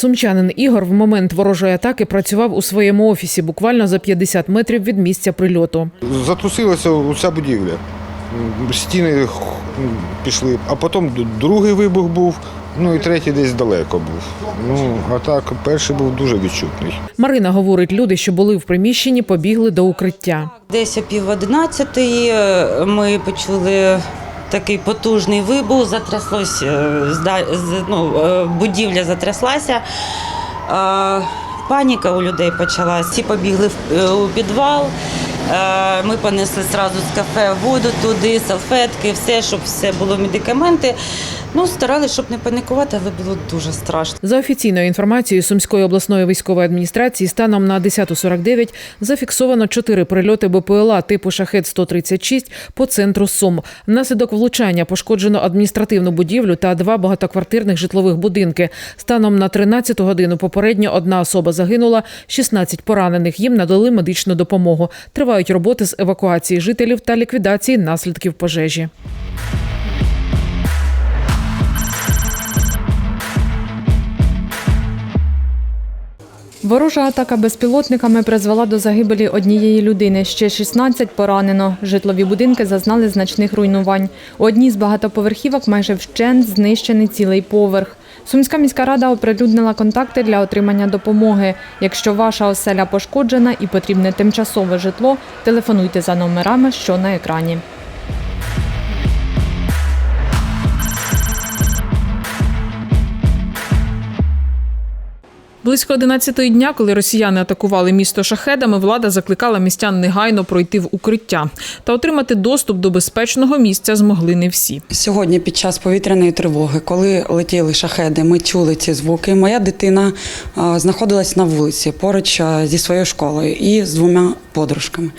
Сумчанин Ігор в момент ворожої атаки працював у своєму офісі буквально за 50 метрів від місця прильоту. Затрусилася уся будівля. Стіни пішли, а потім другий вибух був, ну і третій десь далеко був. Ну, а так, перший був дуже відчутний. Марина говорить, люди, що були в приміщенні, побігли до укриття. Десь о пів одинадцятої е, ми почули такий потужний вибух, затряслось, е, ну, е, будівля затряслася. Е, Паніка у людей почалась. Всі побігли у підвал. Ми понесли одразу з кафе воду туди, салфетки, все, щоб все було медикаменти. Ну, старалися, щоб не панікувати, але було дуже страшно. За офіційною інформацією Сумської обласної військової адміністрації, станом на 10.49 зафіксовано чотири прильоти БПЛА типу шахет 136 по центру Сум. Внаслідок влучання пошкоджено адміністративну будівлю та два багатоквартирних житлових будинки. Станом на 13 годину попередньо одна особа загинула, 16 поранених. Їм надали медичну допомогу. Тривають роботи з евакуації жителів та ліквідації наслідків пожежі. Ворожа атака безпілотниками призвела до загибелі однієї людини. Ще 16 поранено. Житлові будинки зазнали значних руйнувань. У одній з багатоповерхівок майже вщент знищений цілий поверх. Сумська міська рада оприлюднила контакти для отримання допомоги. Якщо ваша оселя пошкоджена і потрібне тимчасове житло, телефонуйте за номерами, що на екрані. Близько 11 дня, коли росіяни атакували місто шахедами, влада закликала містян негайно пройти в укриття та отримати доступ до безпечного місця змогли не всі. Сьогодні під час повітряної тривоги, коли летіли шахеди, ми чули ці звуки. Моя дитина знаходилась на вулиці поруч зі своєю школою і з двома подружками.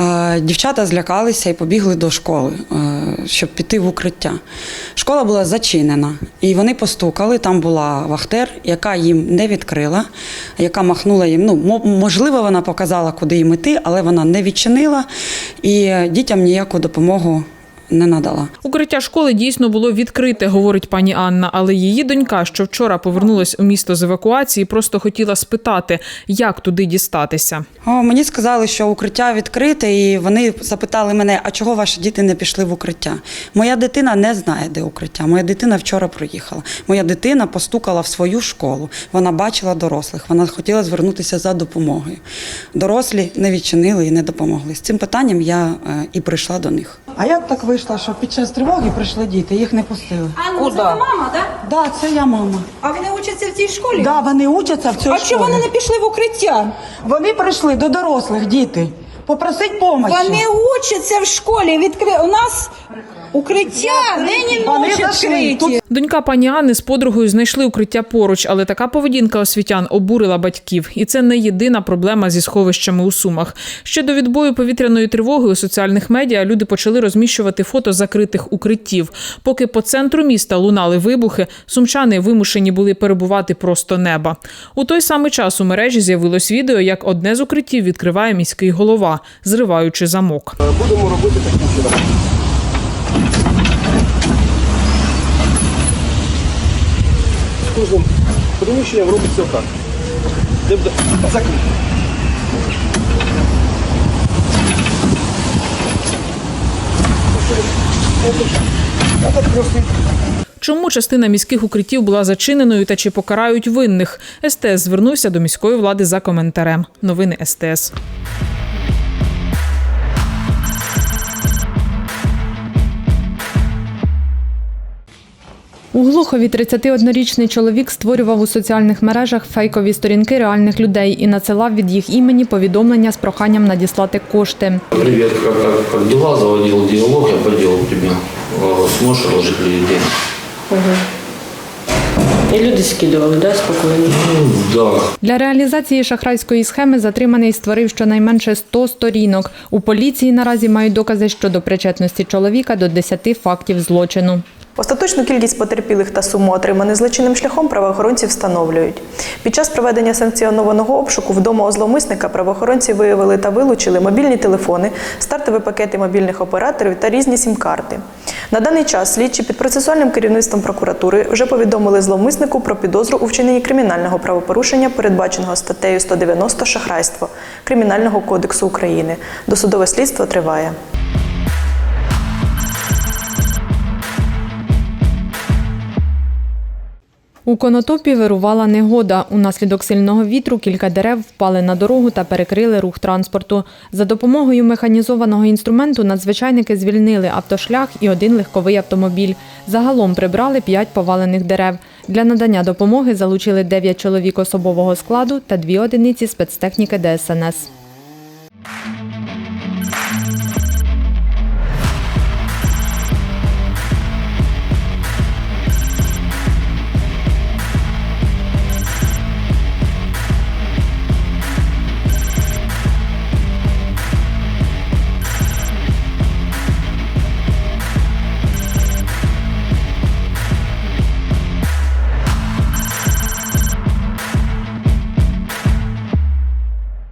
А, Дівчата злякалися і побігли до школи, щоб піти в укриття. Школа була зачинена, і вони постукали. Там була вахтер, яка їм не відкрила, яка махнула їм. Ну, можливо, вона показала, куди їм іти, але вона не відчинила і е, дітям ніяку допомогу не надала. Укриття школи дійсно було відкрите, говорить пані Анна. Але її донька, що вчора повернулась у місто з евакуації, просто хотіла спитати, як туди дістатися. О, мені сказали, що укриття відкрите, і вони запитали мене, а чого ваші діти не пішли в укриття? Моя дитина не знає, де укриття. Моя дитина вчора приїхала. Моя дитина постукала в свою школу. Вона бачила дорослих. Вона хотіла звернутися за допомогою. Дорослі не відчинили і не допомогли. З цим питанням я е, і прийшла до них. А як так вийшло, що під час тривоги прийшли діти, їх не пустили? А ну, це ви мама, так? Да, це я мама. А вони учаться в цій школі? Да, вони учаться в цій А школі. чого вони не пішли в укриття? Вони прийшли до дорослих діти. Попросить допомоги. Вони учаться в школі. Відкри... У нас укриття день і ночі відкриті. Донька пані Анни з подругою знайшли укриття поруч, але така поведінка освітян обурила батьків, і це не єдина проблема зі сховищами у сумах. Ще до відбою повітряної тривоги у соціальних медіа люди почали розміщувати фото закритих укриттів. Поки по центру міста лунали вибухи, сумчани вимушені були перебувати просто неба. У той самий час у мережі з'явилось відео, як одне з укриттів відкриває міський голова, зриваючи замок. будемо робити таким чином. Кожним приміщенням робиться отак. Закрито. Чому частина міських укриттів була зачиненою та чи покарають винних? СТС звернувся до міської влади за коментарем. Новини СТС. У Глухові 31-річний чоловік створював у соціальних мережах фейкові сторінки реальних людей і надсилав від їх імені повідомлення з проханням надіслати кошти. Привет, как, как, как дела? Заводил диалог, я по делу тебе. Э, Сможешь разложить ли? І люди скидували, да, спокійно. Ну, Да. Для реалізації шахрайської схеми затриманий створив щонайменше 100 сторінок. У поліції наразі мають докази щодо причетності чоловіка до 10 фактів злочину. Остаточну кількість потерпілих та суму отриманих злочинним шляхом правоохоронці встановлюють. Під час проведення санкціонованого обшуку вдома у зловмисника правоохоронці виявили та вилучили мобільні телефони, стартові пакети мобільних операторів та різні сім-карти. На даний час слідчі під процесуальним керівництвом прокуратури вже повідомили зловмиснику про підозру у вчиненні кримінального правопорушення, передбаченого статтею 190 шахрайство Кримінального кодексу України. Досудове слідство триває. У Конотопі вирувала негода. Унаслідок сильного вітру кілька дерев впали на дорогу та перекрили рух транспорту. За допомогою механізованого інструменту надзвичайники звільнили автошлях і один легковий автомобіль. Загалом прибрали п'ять повалених дерев. Для надання допомоги залучили дев'ять чоловік особового складу та дві одиниці спецтехніки ДСНС.